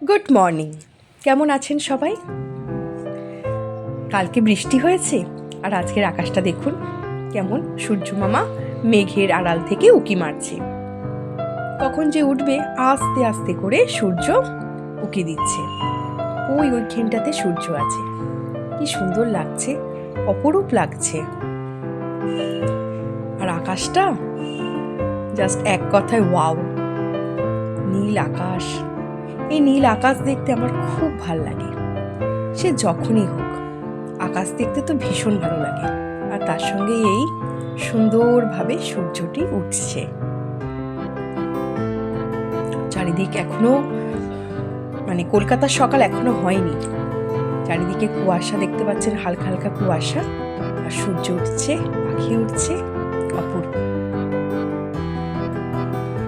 Good morning কেমন আছেন সবাই? কালকে বৃষ্টি হয়েছে, আর আজকের আকাশটা দেখুন, কেমন সূর্য মামা মেঘের আড়াল থেকে উকি মারছে। কখন যে উঠবে, আস্তে আস্তে করে সূর্য উকি দিচ্ছে। ওই ওইখানটাতে সূর্য আছে। কি সুন্দর লাগছে, অপরূপ লাগছে। আর আকাশটা জাস্ট এক কথায় ওয়াও নীল আকাশ। এই নীল আকাশ দেখতে আমার খুব ভালো লাগে। সে যখনই হোক, আকাশ দেখতে তো ভীষণ ভালো লাগে। আর তার সঙ্গে এই সুন্দরভাবে সূর্যটি উঠছে। চারিদিক এখনও মানে কলকাতার সকাল এখনও হয়নি। চারিদিকে কুয়াশা দেখতে পাচ্ছেন, হালকা হালকা কুয়াশা। আর সূর্য উঠছে, পাখি উঠছে।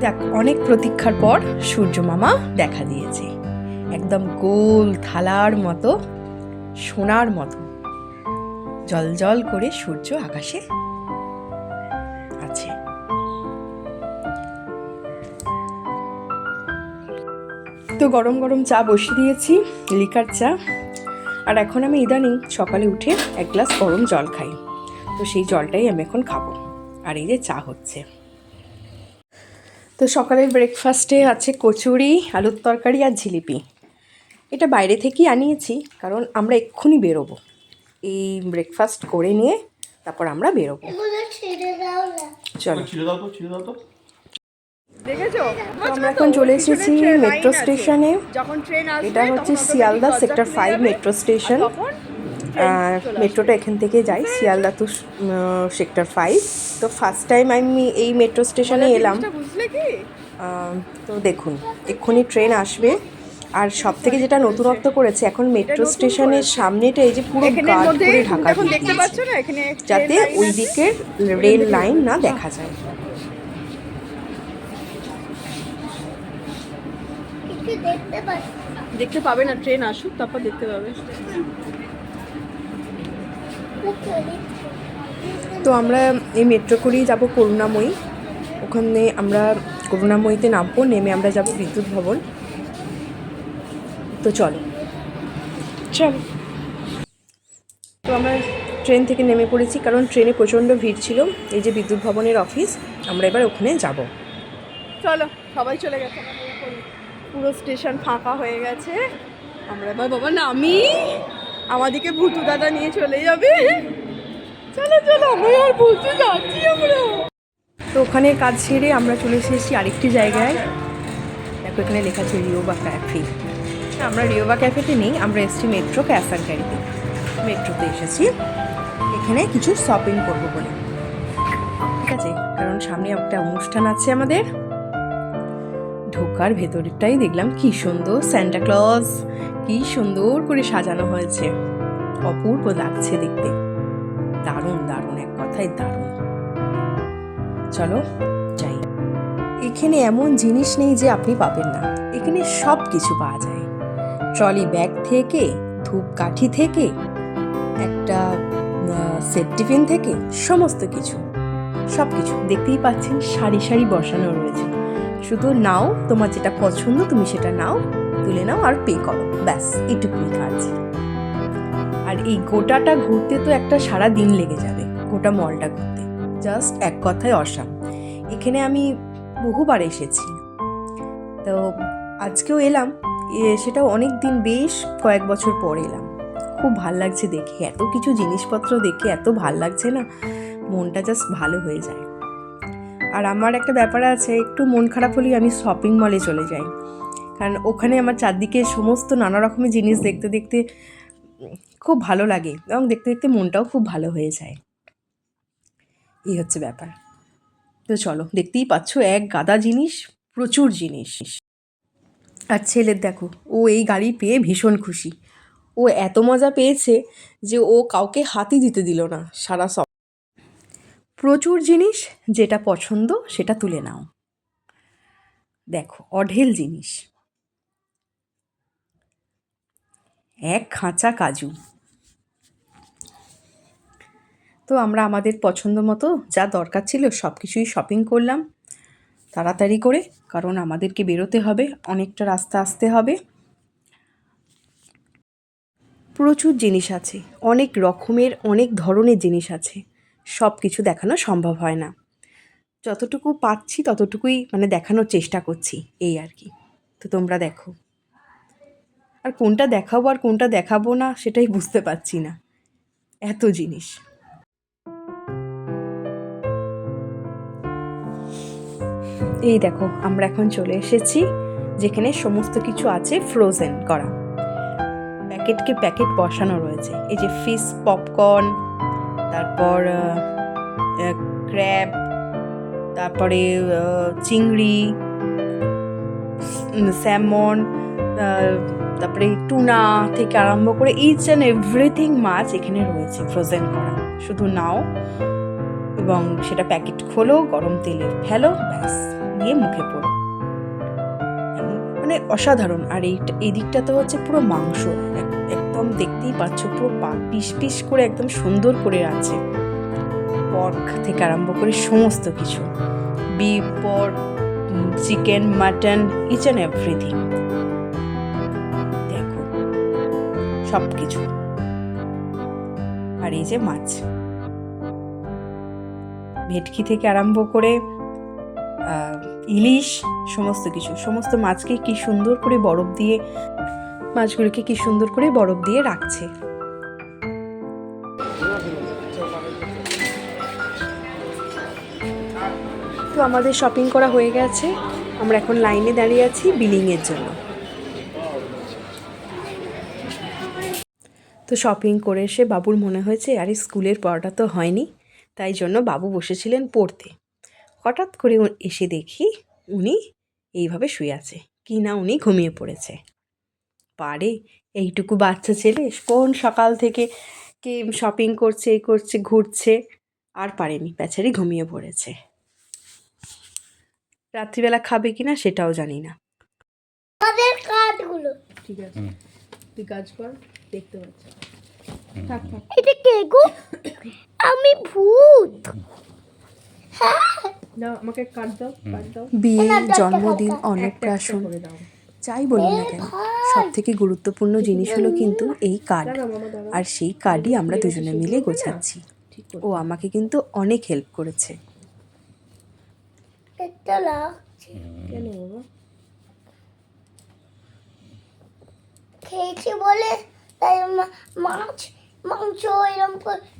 দেখ, অনেক প্রতীক্ষার পর সূর্য মামা দেখা দিয়েছে। একদম গোল থালার মতো, সোনার মতো। জল জল করে সূর্য আকাশে আছে। তো গরম গরম চা বসিয়ে দিয়েছি, লিকার চা। আর এখন আমি ইদানিং সকালে উঠে এক গ্লাস গরম জল খাই। তো সেই জলটাই আমি এখন খাব। আর এই যে চা হচ্ছে। তো সকালের ব্রেকফাস্টে আছে কচুরি আলুর তরকারি আর জিলিপি। এটা বাইরে থেকেই আনিয়েছি কারণ আমরা এক্ষুনি বেরোবো। এই ব্রেকফাস্ট করে নিয়ে তারপর আমরা বেরোবো। চলো। তো আমরা এখন চলে এসেছি মেট্রো স্টেশনে এটা হচ্ছে Sealdah sector five metro station মেট্রোটা এখান থেকে যাই শিয়ালদা টু সেক্টর ফাইভ তো ফার্স্ট টাইম আমি এই মেট্রো স্টেশনে এলাম। তো দেখুন এক্ষুনি ট্রেন আসবে। আর সব থেকে যেটা নতুনত্ব করেছে এখন মেট্রো স্টেশনের সামনেটা এই যে পুরো গার্ড করে ঢাকা এখন দিয়ে দেখতে দিয়েছে, পাচ্ছ না? এখানে যাতে ওই দিকের রেল লাইন না দেখা যায়। দেখতে পাবে না ট্রেন আসুক তারপর দেখতে পাবে। তো আমরা এই মেট্রো করেই যাব করুণাময়ী। ওখানে আমরা করুণাময়ীতে নামবো নেমে আমরা যাব বিদ্যুৎ ভবন। তো চলো। চলো। তো আমরা ট্রেন থেকে নেমে পড়েছি কারণ ট্রেনে প্রচণ্ড ভিড় ছিল। এই যে বিদ্যুৎ ভবনের অফিস আমরা এবার ওখানে যাব। চলো সবাই চলে গেছে। পুরো স্টেশন ফাঁকা হয়ে গেছে। আমরা এবার বাবা নামি। আমাদেরকে ভুতু দাদা নিয়ে চলে যাবে। চলো চলো, আমরা আর ভুতু যাচ্ছি আমরা। তো ওখানে কাজ সেরে আমরা চলে এসেছি আরেকটি জায়গায়। দেখো, এখানে লেখা আছে রিওবা ক্যাফে। আমরা রিওবা ক্যাফেতে নেই, আমরা এসেছি মেট্রো ক্যাসানকারিতে মেট্রোতে এসেছি। এখানে কিছু শপিং করব বলে। ঠিক আছে, কারণ সামনে একটা অনুষ্ঠান আছে আমাদের। ঢোকার ভেতরটাই দেখলাম কি সুন্দর স্যান্টা ক্লজ কি সুন্দর করে সাজানো হয়েছে। অপূর্ব লাগছে দেখতে। দারুণ দারুণ, এক কথায় দারুণ। চলো যাই। এখানে এমন জিনিস নেই যে আপনি পাবেন না। এখানে সব কিছু পাওয়া যায়। ট্রলি ব্যাগ থেকে, ধূপকাঠি থেকে, একটা সেট টিফিন থেকে, সমস্ত কিছু। সব কিছু দেখতেই পাচ্ছেন, সারি সারি বসানো রয়েছে। শুধু নাও, তোমার যেটা পছন্দ তুমি সেটা নাও, তুলে নাও আর পে করো। ব্যাস এটুকুই কাজ আর এই গোটাটা ঘুরতে তো একটা সারা দিন লেগে যাবে, গোটা মলটা ঘুরতে। জাস্ট এক কথায় অসাম। এখানে আমি বহুবার এসেছি। তো আজকেও এলাম সেটাও অনেক দিন বেশ কয়েক বছর পর এলাম। খুব ভালো লাগছে দেখে, এত কিছু জিনিসপত্র দেখে এত ভালো লাগছে না, মনটা জাস্ট ভালো হয়ে যায়। আর আমার একটা ব্যাপার আছে, একটু মন খারাপ হলেই আমি শপিং মলে চলে যাই। কারণ ওখানে আমার চারদিকে সমস্ত নানা রকমের জিনিস দেখতে দেখতে খুব ভালো লাগে এবং দেখতে দেখতে মনটাও খুব ভালো হয়ে যায়। এই হচ্ছে ব্যাপার। তো চলো, দেখতেই পাচ্ছ এক গাদা জিনিস, প্রচুর জিনিস। আর ছেলের দেখো, ও এই গাড়ি পেয়ে ভীষণ খুশি। ও এত মজা পেয়েছে যে ও কাউকে হাতই দিতে দিল না, সারা সব প্রচুর জিনিস যেটা পছন্দ সেটা তুলে নাও। দেখো, অঢেল জিনিস। এক খাঁচা কাজু। তো আমরা আমাদের পছন্দ মতো যা দরকার ছিল সব কিছুই শপিং করলাম। তাড়াতাড়ি করে, কারণ আমাদেরকে বেরোতে হবে, অনেকটা রাস্তা আসতে হবে। প্রচুর জিনিস আছে, অনেক রকমের, অনেক ধরনের জিনিস আছে। সব কিছু দেখানো সম্ভব হয় না। যতটুকু পাচ্ছি ততটুকুই মানে দেখানোর চেষ্টা করছি, এই আর কি। তো তোমরা দেখো। আর কোনটা দেখাবো আর কোনটা দেখাবো না সেটাই বুঝতে পারছি না। এত জিনিস। এই দেখো, আমরা এখন চলে এসেছি যেখানে সমস্ত কিছু আছে ফ্রোজেন করা। প্যাকেটকে প্যাকেট বসানো রয়েছে। এই যে ফিশ পপকর্ন তারপর ক্র্যাব, তারপরে চিংড়ি স্যামন তারপরে টুনা থেকে আরম্ভ করে ইচ অ্যান্ড এভরিথিং মাছ এখানে রয়েছে ফ্রোজেন করা। শুধু নাও এবং সেটা প্যাকেট খোলো, গরম তেলে ফেলো, ব্যাস দিয়ে মুখে পড়ো। মানে অসাধারণ। আর এই এই দিকটা তো হচ্ছে পুরো মাংস। এক- একদম দেখতেই পাচ্ছ, পুরো পা- পিস পিস করে একদম সুন্দর করে আছে। পর্ক থেকে আরম্ভ করে সমস্ত কিছু। Beef, pork, chicken, mutton each and everything দেখো সব কিছু আর এই যে মাছ। ভেটকি থেকে আরম্ভ করে ইলিশ, সমস্ত কিছু। সমস্ত মাছকে কি সুন্দর করে বরফ দিয়ে মাছগুলোকে কি সুন্দর করে বরফ দিয়ে রাখছে। তো আমাদের শপিং করা হয়ে গেছে। আমরা এখন লাইনে দাঁড়িয়ে আছি বিলিংয়ের জন্য। তো শপিং করে এসে বাবুর মনে হয়েছে, আরে স্কুলের পড়াটা তো হয়নি। তাই জন্য বাবু বসেছিলেন পড়তে। হঠাৎ করে এসে দেখি উনি এইভাবে শুয়ে আছে। কি না উনি ঘুমিয়ে পড়েছে। পারে? এইটুকু বাচ্চা ছেলে কোন সকাল থেকে কে শপিং করছে এই করছে ঘুরছে? আর পারেনি। বেচারি ঘুমিয়ে পড়েছে। রাত্রিবেলা খাবে কিনা সেটাও জানি না। আমাদের কাঠগুলো ঠিক আছে। তুই কাজ কর দেখতে পাচ্ছি। এটা কে গো? আমি ভূত। দাও আমাকে কাট দাও কাট দাও। বিয়ে জন্মদিন অন্নপ্রাশন করে দাও। যাই বলি না কেন সব থেকে গুরুত্বপূর্ণ জিনিস হলো কিন্তু এই কার্ড আর সেই কার্ডই আমরা দুজনে মিলে গোছাচ্ছি। ও আমাকে কিন্তু অনেক হেল্প করেছে। খেয়েছি বলে তাই মা- মাছ মাংস এরকম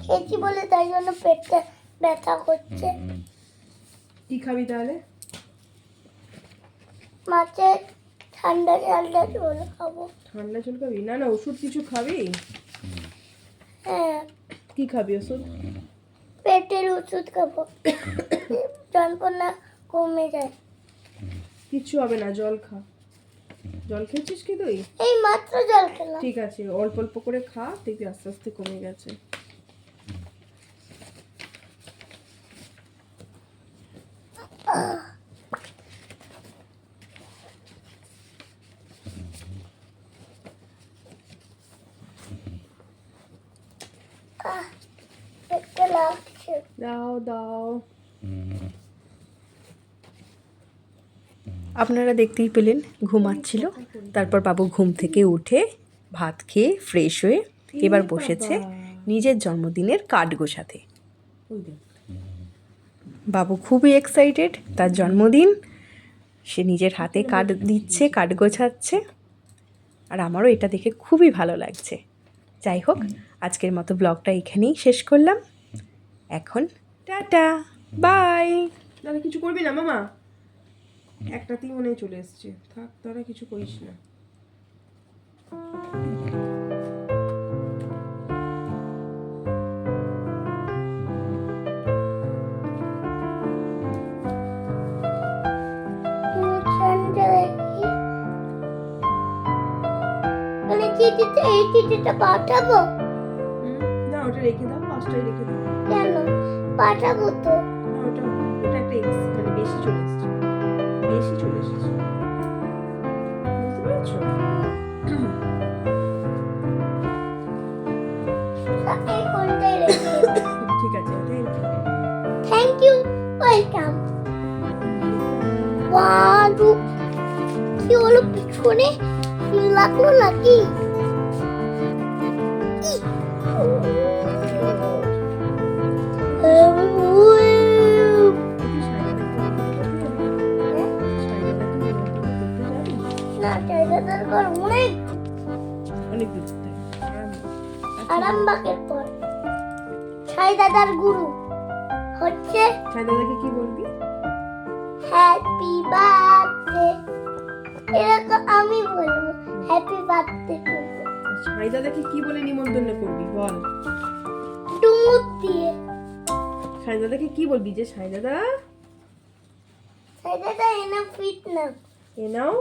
খেয়েছি বলে তাই জন্য পেটটা ব্যথা করছে। কি খাবি তাহলে মাছের ঠান্ডা ঠান্ডা জল খাব। ঠান্ডা জল খাবি? না না ওষুধ কিছু খাবি? হ্যাঁ। কি খাবি ওষুধ? পেটের ওষুধ খাব। যন্ত্রণা কমে যায়। কিচ্ছু হবে না জল খা। জল খেয়েছিস কি তুই? এই মাত্র জল খেলাম। ঠিক আছে অল্প অল্প করে খা দেখবি আস্তে আস্তে কমে গেছে। পেটটা দাও দাও। আপনারা দেখতেই পেলেন ঘুমাচ্ছিল। তারপর বাবু ঘুম থেকে উঠে ভাত খেয়ে ফ্রেশ হয়ে এবার বসেছে নিজের জন্মদিনের কার্ড গোছাতে। বাবু খুবই এক্সাইটেড তার জন্মদিন। সে নিজের হাতে কার্ড দিচ্ছে কার্ড গোছাচ্ছে। আর আমারও এটা দেখে খুবই ভালো লাগছে। যাই হোক, আজকের মতো ব্লগটা এখানেই শেষ করলাম। এখন টাটা, বাই। তাহলে কিছু করবি না, মামা? একটাতেই মনে চলে এসছে। থাক তারা কিছু করিস না। চিঠিতে এই চিঠিটা পাঠাবো? না ওটা রেখে দাও পাঁচটায় রেখে দাও। কেন? পাঠাবো তো। ওটা ওটা একটা এক্স মানে বেশি চলে এসছে। বেশি চলে এসেছে। বুঝতে পেরেছ? ঠিক আছে। থ্যাংক ইউ ওয়েলকাম ওয়াও কি হলো পিছনে? লাগল নাকি? না চাইদাদার অনেক অনেক দূর আরামবাগের পর। দাদার গুরু হচ্ছে সাই দাদাকে কি বলবি? হ্যাপি বার্থডে এরকম আমি বলব হ্যাপি বার্থডে সাই দাদাকে কি বলে নিমন্ত্রণ করবি বল। ডুমুর দিয়ে। সাই দাদাকে কি বলবি যে সাই দাদা? ছাই দাদা এনে ফিট নাও এ নাও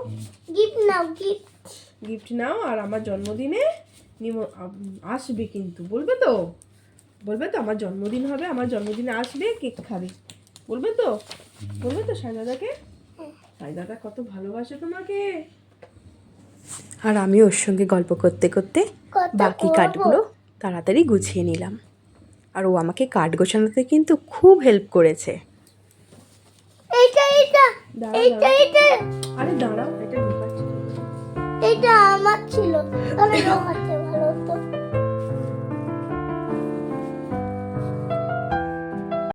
গিফট নাও গিফট গিফট নাও আর আমার জন্মদিনে নিম আসবে কিন্তু বলবে তো? বলবে তো আমার জন্মদিন হবে আমার জন্মদিনে আসবে কেক খাবে। বলবে তো? বলবে তো সাইদাদাকে সাইদাদা কত ভালোবাসে তোমাকে। আর আমি ওর সঙ্গে গল্প করতে করতে বাকি করব? কাঠগুলো তাড়াতাড়ি গুছিয়ে নিলাম। আর ও আমাকে কাঠ গোছানোতে কিন্তু খুব হেল্প করেছে। এইটা এইটা দাঁড়াও, এইটা এইটা আরে দাঁড়াও এটা এটা আমার ছিল। আমি